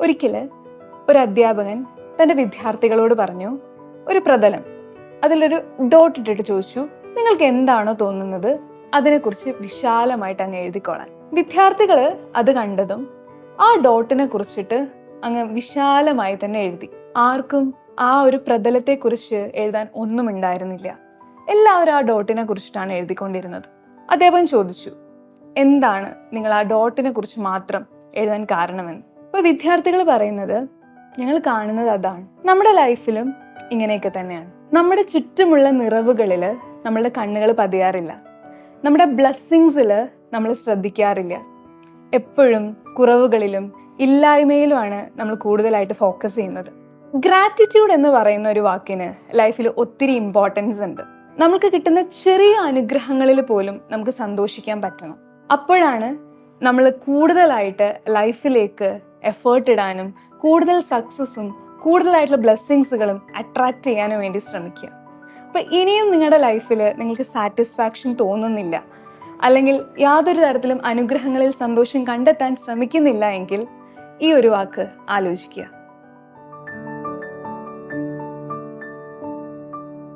ഒരിക്കൽ ഒരു അധ്യാപകൻ തന്റെ വിദ്യാർത്ഥികളോട് പറഞ്ഞു ഒരു പ്രതലം അതിലൊരു ഡോട്ട് ഇട്ടിട്ട് ചോദിച്ചു നിങ്ങൾക്ക് എന്താണോ തോന്നുന്നത് അതിനെക്കുറിച്ച് വിശാലമായിട്ട് അങ്ങ് എഴുതിക്കോളാൻ. വിദ്യാർത്ഥികൾ അത് കണ്ടതും ആ ഡോട്ടിനെ കുറിച്ചിട്ട് അങ്ങ് വിശാലമായി തന്നെ എഴുതി. ആർക്കും ആ ഒരു പ്രതലത്തെ കുറിച്ച് എഴുതാൻ ഒന്നും ഉണ്ടായിരുന്നില്ല. എല്ലാവരും ആ ഡോട്ടിനെ കുറിച്ചിട്ടാണ് എഴുതിക്കൊണ്ടിരുന്നത്. അദ്ദേഹം ചോദിച്ചു എന്താണ് നിങ്ങൾ ആ ഡോട്ടിനെ കുറിച്ച് മാത്രം എഴുതാൻ കാരണമെന്ന്? അപ്പൊ വിദ്യാർത്ഥികൾ പറയുന്നത് ഞങ്ങൾ കാണുന്നത് അതാണ്. നമ്മുടെ ലൈഫിലും ഇങ്ങനെയൊക്കെ തന്നെയാണ്. നമ്മുടെ ചുറ്റുമുള്ള നിറവുകളിൽ നമ്മളുടെ കണ്ണുകൾ പതിയാറില്ല. നമ്മുടെ ബ്ലെസ്സിങ്സിൽ നമ്മൾ ശ്രദ്ധിക്കാറില്ല. എപ്പോഴും കുറവുകളിലും ഇല്ലായ്മയിലുമാണ് നമ്മൾ കൂടുതലായിട്ട് ഫോക്കസ് ചെയ്യുന്നത്. ഗ്രാറ്റിറ്റ്യൂഡ് എന്ന് പറയുന്ന ഒരു വാക്കിന് ലൈഫിൽ ഒത്തിരി ഇമ്പോർട്ടൻസ് ഉണ്ട്. നമുക്ക് കിട്ടുന്ന ചെറിയ അനുഗ്രഹങ്ങളിൽ പോലും നമുക്ക് സന്തോഷിക്കാൻ പറ്റണം. അപ്പോഴാണ് നമ്മൾ കൂടുതലായിട്ട് ലൈഫിലേക്ക് എഫേർട്ട് ഇടാനും കൂടുതൽ സക്സസ്സും കൂടുതലായിട്ടുള്ള ബ്ലെസ്സിങ്സുകളും അട്രാക്റ്റ് ചെയ്യാനും വേണ്ടി ശ്രമിക്കുക. അപ്പോൾ ഇനിയും നിങ്ങളുടെ ലൈഫിൽ നിങ്ങൾക്ക് സാറ്റിസ്ഫാക്ഷൻ തോന്നുന്നില്ല. അല്ലെങ്കിൽ യാതൊരു തരത്തിലും അനുഗ്രഹങ്ങളിൽ സന്തോഷം കണ്ടെത്താൻ ശ്രമിക്കുന്നില്ല എങ്കിൽ ഈ ഒരു വാക്ക് ആലോചിക്കുക.